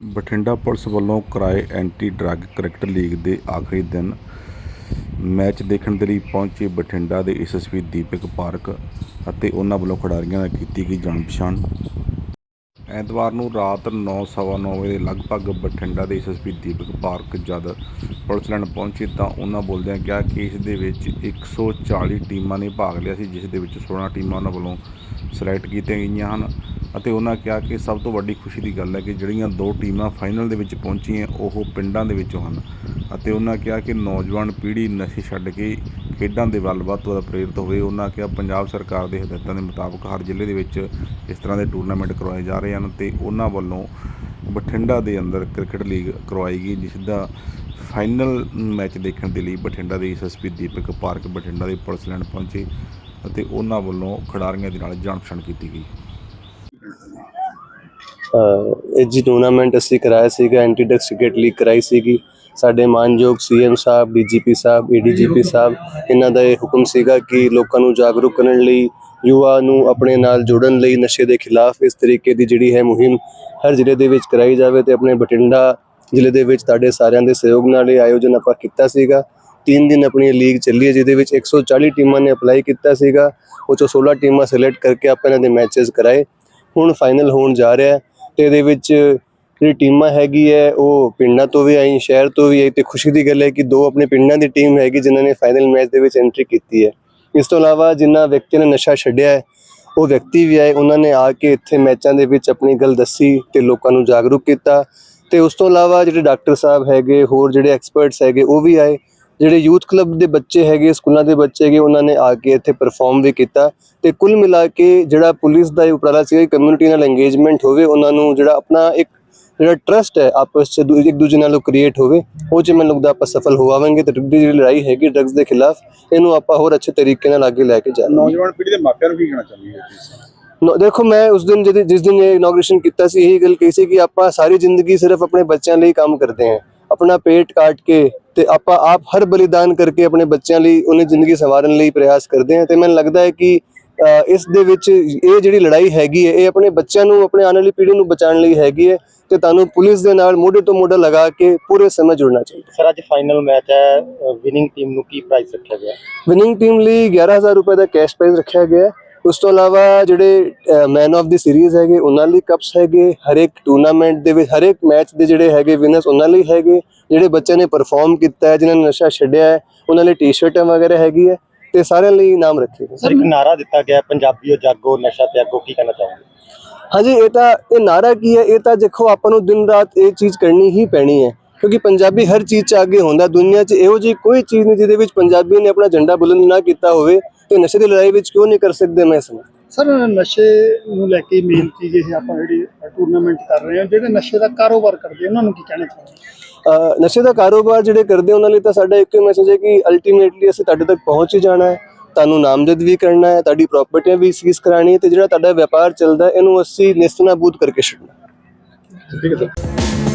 Bathinda police ਵੱਲੋਂ ਕਰਾਏ anti drug cricket league ਦੇ ਆਖਰੀ ਦਿਨ ਮੈਚ ਦੇਖਣ ਦੇ ਲਈ ਪਹੁੰਚੇ ਬਠਿੰਡਾ ਦੇ ਐਸਐਸਪੀ ਦੀਪਕ ਪਾਰਕ ਅਤੇ ਉਹਨਾਂ ਵੱਲੋਂ ਖਿਡਾਰੀਆਂ ਨਾਲ ਕੀਤੀ ਗਈ ਜਾਣ ਪਛਾਣ ਐਤਵਾਰ ਨੂੰ ਰਾਤ 9:30 ਵਜੇ ਲਗਭਗ ਬਠਿੰਡਾ ਦੇ ਐਸਐਸਪੀ ਦੀਪਕ ਪਾਰਕ ਜਦ ਪੁਲਿਸ ਲਾਈਨ ਪਹੁੰਚੇ ਤਾਂ ਉਹਨਾਂ ਬੋਲਦਿਆਂ ਕਿਹਾ ਕਿ ਇਸ ਦੇ ਵਿੱਚ 140 ਟੀਮਾਂ ਨੇ ਭਾਗ ਲਿਆ ਸੀ, ਜਿਸ ਦੇ ਵਿੱਚ 16 ਟੀਮਾਂ ਉਹਨਾਂ ਵੱਲੋਂ ਸਿਲੈਕਟ ਕੀਤੀਆਂ ਗਈਆਂ ਹਨ ਅਤੇ ਉਹਨਾਂ ਕਿਹਾ ਕਿ ਸਭ ਤੋਂ ਵੱਡੀ ਖੁਸ਼ੀ ਦੀ ਗੱਲ ਹੈ ਕਿ ਜਿਹੜੀਆਂ ਦੋ ਟੀਮਾਂ ਫਾਈਨਲ ਦੇ ਵਿੱਚ ਪਹੁੰਚੀਆਂ ਉਹ ਪਿੰਡਾਂ ਦੇ ਵਿੱਚੋਂ ਹਨ। ਅਤੇ ਉਹਨਾਂ ਕਿਹਾ ਕਿ ਨੌਜਵਾਨ ਪੀੜ੍ਹੀ ਨਸ਼ੇ ਛੱਡ ਕੇ ਖੇਡਾਂ ਦੇ ਵੱਲ ਵੱਧ ਤੋਂ ਵੱਧ ਪ੍ਰੇਰਿਤ ਹੋਵੇ। ਉਹਨਾਂ ਕਿਹਾ ਪੰਜਾਬ ਸਰਕਾਰ ਦੇ ਹਦਾਇਤਾਂ ਦੇ ਮੁਤਾਬਕ ਹਰ ਜ਼ਿਲ੍ਹੇ ਦੇ ਵਿੱਚ ਇਸ ਤਰ੍ਹਾਂ ਦੇ ਟੂਰਨਾਮੈਂਟ ਕਰਵਾਏ ਜਾ ਰਹੇ ਹਨ ਤੇ ਉਹਨਾਂ ਵੱਲੋਂ ਬਠਿੰਡਾ ਦੇ ਅੰਦਰ ਕ੍ਰਿਕਟ ਲੀਗ ਕਰਵਾਈ ਗਈ, ਜਿਸ ਦਾ ਫਾਈਨਲ ਮੈਚ ਦੇਖਣ ਦੇ ਲਈ ਬਠਿੰਡਾ ਦੇ ਐਸਐਸਪੀ ਦੀਪਕ ਪਾਰਕ, ਬਠਿੰਡਾ ਦੇ ਪੁਲਿਸ ਲਾਈਨ ਪਹੁੰਚੇ ਅਤੇ ਉਹਨਾਂ ਵੱਲੋਂ ਖਿਡਾਰੀਆਂ ਦੇ ਨਾਲ ਜਾਣ ਪਛਾਣ ਕੀਤੀ ਗਈ। ਇਹ ਜੀ ਟੂਰਨਾਮੈਂਟ ਅਸੀਂ ਕਰਾਇਆ ਸੀਗਾ ਐਂਟੀ ਡਰੱਗਸ ਕ੍ਰਿਕਟ ਲੀਗ ਕਰਾਈ ਸੀਗੀ। ਸਾਡੇ ਮਾਨਯੋਗ ਸੀਐਮ ਸਾਹਿਬ ਡੀਜੀਪੀ ਸਾਹਿਬ ਏਡੀਜੀਪੀ ਸਾਹਿਬ, ਇਹਨਾਂ ਦਾ ਇਹ ਹੁਕਮ ਸੀਗਾ ਕਿ ਲੋਕਾਂ ਨੂੰ ਜਾਗਰੂਕ ਕਰਨ ਲਈ, ਯੁਵਾ ਨੂੰ ਆਪਣੇ ਨਾਲ ਜੋੜਨ ਲਈ ਨਸ਼ੇ ਦੇ ਖਿਲਾਫ ਇਸ ਤਰੀਕੇ ਦੀ ਜਿਹੜੀ ਹੈ ਮੁਹਿੰਮ ਹਰ ਜ਼ਿਲ੍ਹੇ ਦੇ ਵਿੱਚ ਕਰਾਈ ਜਾਵੇ ਤੇ ਆਪਣੇ ਬਠਿੰਡਾ ਜ਼ਿਲ੍ਹੇ ਦੇ ਵਿੱਚ ਤੁਹਾਡੇ ਸਾਰਿਆਂ ਦੇ ਸਹਿਯੋਗ ਨਾਲ ਇਹ ਆਯੋਜਨ ਆਪਾਂ ਕੀਤਾ ਸੀਗਾ। ਤਿੰਨ ਦਿਨ ਆਪਣੀ ਲੀਗ ਚੱਲੀ ਹੈ, ਜਿਹਦੇ ਵਿੱਚ 140 ਟੀਮਾਂ ਨੇ ਅਪਲਾਈ ਕੀਤਾ ਸੀਗਾ। ਉਹ ਚੋਂ 16 ਟੀਮਾਂ ਸਿਲੈਕਟ ਕਰਕੇ ਆਪਾਂ ਇਹਨਾਂ ਦੇ ਮੈਚਸ ਕਰਾਏ। ਹੁਣ ਫਾਈਨਲ ਹੋਣ ਜਾ ਰਿਹਾ ਹੈ। ਤੇ ਇਹਦੇ ਵਿੱਚ ਜਿਹੜੀ ਟੀਮਾਂ ਹੈਗੀ ਹੈ, ਉਹ ਪਿੰਡਾਂ ਤੋਂ ਵੀ ਆਈ, ਸ਼ਹਿਰ ਤੋਂ ਵੀ ਆਈ ਤੇ ਖੁਸ਼ੀ ਦੀ ਗੱਲ ਹੈ ਕਿ ਦੋ ਆਪਣੇ ਪਿੰਡਾਂ ਦੀ ਟੀਮ ਹੈਗੀ ਜਿਨ੍ਹਾਂ ਨੇ ਫਾਈਨਲ ਮੈਚ ਦੇ ਵਿੱਚ ਐਂਟਰੀ ਕੀਤੀ ਹੈ। ਇਸ ਤੋਂ ਇਲਾਵਾ ਜਿਨ੍ਹਾਂ ਵਿਅਕਤੀਆਂ ਨੇ ਨਸ਼ਾ ਛੱਡਿਆ ਹੈ, ਉਹ ਵਿਅਕਤੀ ਵੀ ਆਏ, ਉਹਨਾਂ ਨੇ ਆ ਕੇ ਇੱਥੇ ਮੈਚਾਂ ਦੇ ਵਿੱਚ ਆਪਣੀ ਗੱਲ ਦੱਸੀ ਤੇ ਲੋਕਾਂ ਨੂੰ ਜਾਗਰੂਕ ਕੀਤਾ ਤੇ ਉਸ ਤੋਂ ਇਲਾਵਾ ਜਿਹੜੇ ਡਾਕਟਰ ਸਾਹਿਬ ਹੈਗੇ, ਹੋਰ ਜਿਹੜੇ ਐਕਸਪਰਟਸ ਹੈਗੇ, ਉਹ ਵੀ ਆਏ ਜਿਹੜੇ ਯੂਥ ਕਲੱਬ ਦੇ ਬੱਚੇ ਹੈਗੇ ਸਕੂਲਾਂ ਦੇ ਬੱਚੇ ਹੈਗੇ ਉਹਨਾਂ ਨੇ ਆ ਕੇ ਇੱਥੇ ਪਰਫਾਰਮ ਵੀ ਕੀਤਾ ਤੇ ਕੁੱਲ ਮਿਲਾ ਕੇ ਜਿਹੜਾ ਪੁਲਿਸ ਦਾ ਇਹ ਉਪਰਾਲਾ ਸੀ ਕਮਿਊਨਿਟੀ ਨਾਲ ਇੰਗੇਜਮੈਂਟ ਹੋਵੇ ਉਹਨਾਂ ਨੂੰ ਜਿਹੜਾ ਆਪਣਾ ਇੱਕ ਜਿਹੜਾ ਟਰਸਟ ਹੈ ਆਪਸ ਚ ਇੱਕ ਦੂਜੇ ਨਾਲ ਕ੍ਰੀਏਟ ਹੋਵੇ ਉਹ ਚ ਮੈਨੂੰ ਲੱਗਦਾ ਆਪਾਂ ਸਫਲ ਹੋਵਾਂਗੇ ਤੇ ਦੀ ਜਿਹੜੀ ਲੜਾਈ ਹੈਗੀ ਡਰੱਗਸ ਦੇ ਖਿਲਾਫ ਇਹਨੂੰ ਆਪਾਂ ਹੋਰ ਅੱਛੇ ਤਰੀਕੇ ਨਾਲ ਅੱਗੇ ਲੈ ਕੇ ਜਾਵਾਂਗੇ। ਨੌਜਵਾਨ ਪੀੜ੍ਹੀ ਦੇ ਮਾਪਿਆਂ ਨੂੰ ਕੀ ਕਹਿਣਾ ਚਾਹੁੰਦੀ ਹੈ ਨੋ- ਦੇਖੋ ਮੈਂ ਉਸ ਦਿਨ ਜਦ ਜਿਸ ਦਿਨ ਇਹ ਇਨੋਗ੍ਰੇਸ਼ਨ ਕੀਤਾ ਸੀ ਇਹੀ ਗੱਲ ਕਹੀ ਸੀ ਕਿ ਆਪਾਂ ਸਾਰੀ ਜ਼ਿੰਦਗੀ ਸਿਰਫ ਆਪਣੇ ਬੱਚਿਆਂ ਲਈ ਕੰਮ ਕਰਦੇ ਹਾਂ। ਆਪਣਾ ਪੇਟ ਕਾਟ ਕੇ ਤੇ ਆਪਾਂ ਆਪ ਹਰ ਬਲੀਦਾਨ ਕਰਕੇ ਆਪਣੇ ਬੱਚਿਆਂ ਲਈ ਉਹਨੇ ਜ਼ਿੰਦਗੀ ਸੰਵਾਰਨ ਲਈ ਪ੍ਰਯਾਸ ਕਰਦੇ ਹਾਂ ਤੇ ਮੈਨੂੰ ਲੱਗਦਾ ਹੈ ਕਿ ਇਸ ਦੇ ਵਿੱਚ ਇਹ ਜਿਹੜੀ ਲੜਾਈ ਹੈਗੀ ਹੈ ਇਹ ਆਪਣੇ ਬੱਚਿਆਂ ਨੂੰ ਆਪਣੇ ਆਉਣ ਵਾਲੀ ਪੀੜ੍ਹੀ ਨੂੰ ਬਚਾਉਣ ਲਈ ਹੈਗੀ ਹੈ ਤੇ ਤੁਹਾਨੂੰ ਪੁਲਿਸ ਦੇ ਨਾਲ ਮੋਢੇ ਤੋਂ ਮੋਢਾ ਲਗਾ ਕੇ ਪੂਰੇ ਸਮੇਂ ਜੁੜਨਾ ਚਾਹੀਦਾ ਸਰ ਅੱਜ ਫਾਈਨਲ ਮੈਚ ਹੈ ਵਿਨਿੰਗ ਟੀਮ ਨੂੰ ਕੀ ਪ੍ਰਾਈਜ਼ ਰੱਖਿਆ ਗਿਆ ਵਿਨਿੰਗ ਟੀਮ ਲਈ 11000 ਰੁਪਏ ਦਾ ਕੈਸ਼ ਪ੍ਰਾਈਜ਼ ਰੱਖਿਆ ਗਿਆ ਹੈ। ਉਸ ਤੋਂ ਇਲਾਵਾ ਜਿਹੜੇ ਮੈਨ ਆਫ ਦੀ ਸੀਰੀਜ਼ ਹੈਗੇ ਉਹਨਾਂ ਲਈ ਕੱਪਸ ਹੈਗੇ ਹਰ ਇੱਕ ਟੂਰਨਾਮੈਂਟ ਦੇ ਵਿੱਚ ਹਰ ਇੱਕ ਮੈਚ ਦੇ ਜਿਹੜੇ ਹੈਗੇ ਵਿਨਰਸ ਉਹਨਾਂ ਲਈ ਹੈਗੇ ਜਿਹੜੇ ਬੱਚਿਆਂ ਨੇ ਪਰਫਾਰਮ ਕੀਤਾ ਹੈ ਜਿਨ੍ਹਾਂ ਨੇ ਨਸ਼ਾ ਛੱਡਿਆ ਹੈ ਉਹਨਾਂ ਲਈ ਟੀ-ਸ਼ਰਟਾਂ ਵਗੈਰਾ ਹੈਗੀ ਹੈ ਤੇ ਸਾਰਿਆਂ ਲਈ ਇਨਾਮ ਰੱਖੇ ਗਏ। ਸਰ ਇੱਕ ਨਾਰਾ ਦਿੱਤਾ ਗਿਆ ਪੰਜਾਬੀਓ ਜਾਗੋ ਨਸ਼ਾ ਤਿਆਗੋ ਕੀ ਕਹਿਣਾ ਚਾਹੋਗੇ? ਹਾਂਜੀ ਇਹ ਤਾਂ ਇਹ ਨਾਰਾ ਕੀ ਹੈ? ਇਹ ਤਾਂ ਦੇਖੋ ਆਪਾਂ ਨੂੰ ਦਿਨ ਰਾਤ ਇਹ ਚੀਜ਼ ਕਰਨੀ ਹੀ ਪੈਣੀ ਹੈ ਕਿਉਂਕਿ ਪੰਜਾਬੀ ਹਰ ਚੀਜ਼ 'ਚ ਅੱਗੇ ਹੁੰਦਾ ਦੁਨੀਆ 'ਚ ਇਹੋ ਜਿਹੀ ਕੋਈ ਚੀਜ਼ ਨਹੀਂ ਜਿਹਦੇ ਵਿੱਚ ਪੰਜਾਬੀ ਨੇ ਆਪਣਾ ਝੰਡਾ ਬੁਲੰਦ ਨਾ ਕੀਤਾ ਹੋਵੇ ਤੇ ਨਸ਼ੇ ਦੀ ਲੜਾਈ ਵਿੱਚ ਕਿਉਂ ਨਹੀਂ ਕਰ ਸਕਦੇ ਮੈਂ ਸਮਝਦਾ ਸਰ ਨਸ਼ੇ ਨੂੰ ਲੈ ਕੇ ਮੇਨ ਚੀਜ਼ ਇਹ ਆਪਾਂ ਜਿਹੜੀ ਟੂਰਨਾਮੈਂਟ ਕਰ ਰਹੇ ਹਾਂ ਜਿਹੜੇ ਨਸ਼ੇ ਦਾ ਕਾਰੋਬਾਰ ਕਰਦੇ ਉਹਨਾਂ ਨੂੰ ਕੀ ਕਹਿਣਾ ਚਾਹੁੰਦੇ ਨਸ਼ੇ ਦਾ ਕਾਰੋਬਾਰ ਜਿਹੜੇ ਕਰਦੇ ਉਹਨਾਂ ਲਈ ਤਾਂ ਸਾਡਾ ਇੱਕੋ ਹੀ ਮੈਸੇਜ ਹੈ ਕਿ ਅਲਟੀਮੇਟਲੀ ਅਸੀਂ ਤੁਹਾਡੇ ਤੱਕ ਪਹੁੰਚ ਹੀ ਜਾਣਾ ਹੈ ਤੁਹਾਨੂੰ ਨਾਮਜ਼ਦ ਵੀ ਕਰਨਾ ਹੈ ਤੁਹਾਡੀ ਪ੍ਰਾਪਰਟੀਆਂ ਵੀ ਸੀਜ਼ ਕਰਾਣੀ ਹੈ ਤੇ ਜਿਹੜਾ ਤੁਹਾਡਾ ਵਪਾਰ ਚੱਲਦਾ ਇਹਨੂੰ ਅਸੀਂ ਨਿਸਤਨਾਬੂਦ ਕਰਕੇ ਛੱਡਣਾ ਠੀਕ ਹੈ ਸਰ।